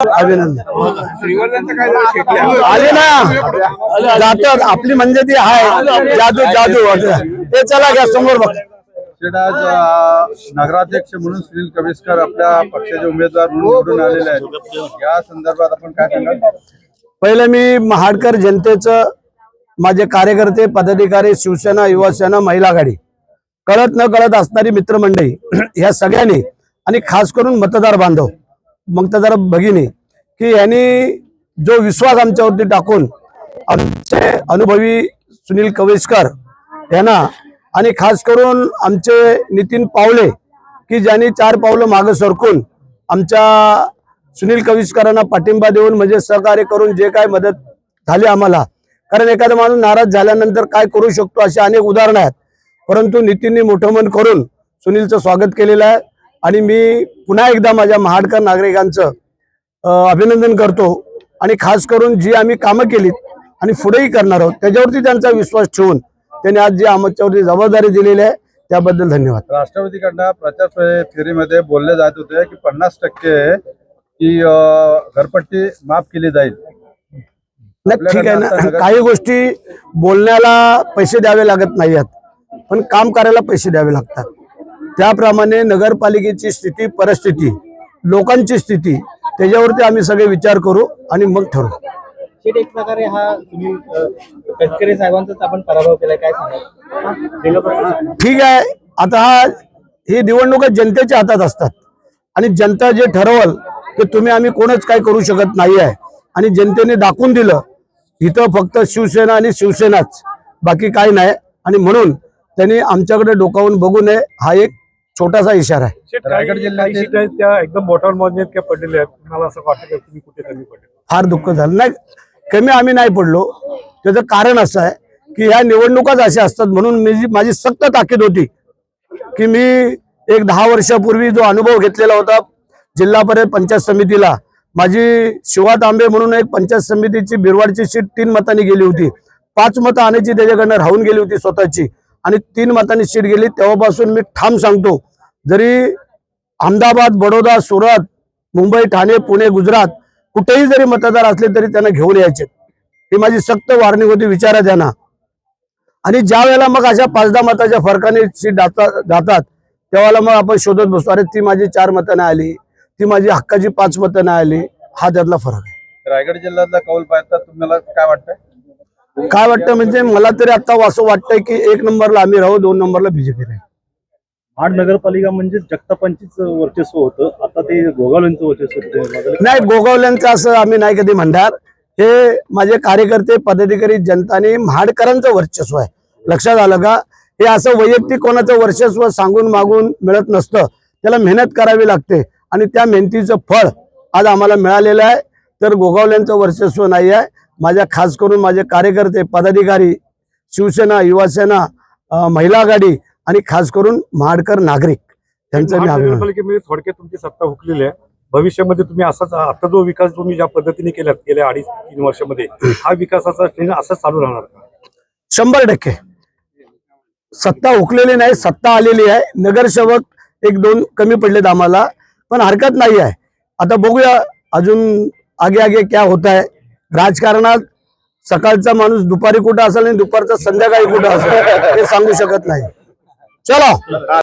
अभिनंदन. आले. ना? जातात आपली म्हणजे ती आहे. जादू जादू ते चला घ्या समोर बघ. नगराध्यक्ष म्हणून सुनील कवेसकर आपल्या पक्षाचे उमेदवार म्हणून आलेले आहेत. या संदर्भात आपण काय सांगाल? पहिले मी महाडकर जनतेचं माझे कार्यकर्ते पदाधिकारी शिवसेना युवासेना महिला आघाडी कळत न कळत असणारी मित्रमंडळी ह्या सगळ्यांनी आणि खास करून मतदार बांधव मतदार भगिनी की यांनी जो विश्वास आमच्यावरती टाकून आमचे अनुभवी सुनील कवेशकर यांना आणि खास करून आमचे नितीन पावले की ज्यांनी चार पावलं मागं सरकून आमच्या सुनील कविस्करांना पाठिंबा देऊन म्हणजे सहकार्य करून जे काय मदत झाली आम्हाला. कारण एखादा माणूस नाराज झाल्यानंतर काय करू शकतो अशी अनेक उदाहरणं आहेत. परंतु नितीनने मोठं मन करून सुनीलचं स्वागत केलेलं आहे. आणि मी पुन्हा एकदा माझ्या महाडकर नागरिकांचं अभिनंदन करतो. आणि खास करून जी आम्ही कामं केलीत आणि पुढेही करणार आहोत त्याच्यावरती त्यांचा विश्वास ठेवून त्यांनी आज जी आमच्यावरती जबाबदारी दिलेली आहे त्याबद्दल धन्यवाद. राष्ट्रवादीकडनं प्रचार फेरीमध्ये बोलले जात होते की पन्नास टक्के की घरपट्टी माफ केली जाईल. ठीक आहे ना. काही गोष्टी बोलण्याला पैसे द्यावे लागत नाही आहेत पण काम करायला पैसे द्यावे लागतात. त्याप्रमाणे नगरपालिकेची स्थिती परिस्थिती लोकांची स्थिती त्याच्यावरती आम्ही सगळे विचार करू आणि मग ठरवू. एक प्रकारे हा सुनील अ, गडकरी साहेबांचाच आपण पराभव केलाय काय सांगाल? ठीक आहे. आता हा ही निवडणुका जनतेच्या हातात असतात. आणि जनता जे ठरवल ते तुम्ही आम्ही कोणच काय करू शकत नाही आहे आणि जनतेने दाखवून दिलं इथं फक्त शिवसेना आणि शिवसेनाच बाकी काही नाही. आणि म्हणून त्यांनी आमच्याकडे डोकावून बघू नये. हा एक छोटासा इशारा आहे. रायगड जिल्ह्यातील- सीट आहेत त्या एकदम बोटावर मोजण्यात त्या पडलेल्या आहेत. मला असं वाटतं की तुम्ही कुठे कमी पडले? फार दुःख झालं. नाही कमी आम्ही नाही पडलो. त्याचं कारण असं आहे की ह्या निवडणुकाच अशा असतात म्हणून मी जी- माझी सक्त ताकीद होती की मी एक दहा वर्षापूर्वी जो अनुभव घेतलेला होता जिल्हा परिषद पंचायत समितीला माझी शिवा तांबे म्हणून एक पंचायत समितीची बिरवाडची सीट तीन मतांनी गेली होती. पाच मतं आणायची त्याच्याकडनं राहून गेली होती स्वतःची. आणि तीन मतांनी सीट गेली तेव्हापासून मी ठाम सांगतो जरी अहमदाबाद बडोदा सुरत मुंबई ठाणे पुणे गुजरात कुठेही जरी मतदार असले तरी त्यांना घेऊन यायचे. ही माझी सक्त वॉर्निंग होती विचारा त्यांना. आणि ज्या वेळेला मग अशा पाच दहा मताच्या फरकाने सीट जाता- जातात तेव्हाला मग आपण शोधत बसतो अरे ती माझी चार मतं नाही आली ती माझी हक्काची पाच मतं नाही आली हा त्यातला फरक आहे. रायगड जिल्ह्यातला कौल पाहता तुम्हाला काय वाटतंय? काय वाटतं म्हणजे मला तरी आता असं वाटतंय की एक नंबरला आम्ही राहू दोन नंबरला बीजेपी राहील. आठ नगरपालिका म्हणजे जगतापांचीच वर्चस्व होतं. आता ते गोगावल्यांचं वर्चस्व होतं नाही गोगावल्यांचं असं आम्ही नाही कधी म्हणणार. हे माझे कार्यकर्ते पदाधिकारी जनताने महाडकरांचं वर्चस्व आहे. लक्षात आलं का? हे असं वैयक्तिक कोणाचं वर्चस्व सांगून मागून मिळत नसतं. त्याला मेहनत करावी लागते आणि त्या मेहनतीचं फळ आज आम्हाला मिळालेलं आहे. तर गोगावल्यांचं वर्चस्व नाही आहे. माझ्या खास करून माझे कार्यकर्ते पदाधिकारी शिवसेना युवासेना महिला आघाडी आणि खास करून महाडकर नागरिक त्यांचं मी अभिनंदन. थोडक्यात तुमची सत्ता हुकलेली आहे. भविष्यामध्ये तुम्ही असाच आता जो विकास तुम्ही ज्या पद्धतीने केला गेल्या अडीच तीन वर्षामध्ये हा विकासाचा ट्रेंड असाच चालू राहणार का? शंभर टक्के. सत्ता हुकलेली नाही सत्ता आलेली आहे. नगरसेवक एक दोन कमी पडलेत आम्हाला पण हरकत नाही आहे. आता बघूया अजून आगे आगे क्या होत आहे. राजकारणात सकाळचा माणूस दुपारी कुठं असेल आणि दुपारचा संध्याकाळी कुठं असेल हे सांगू शकत नाही. चलो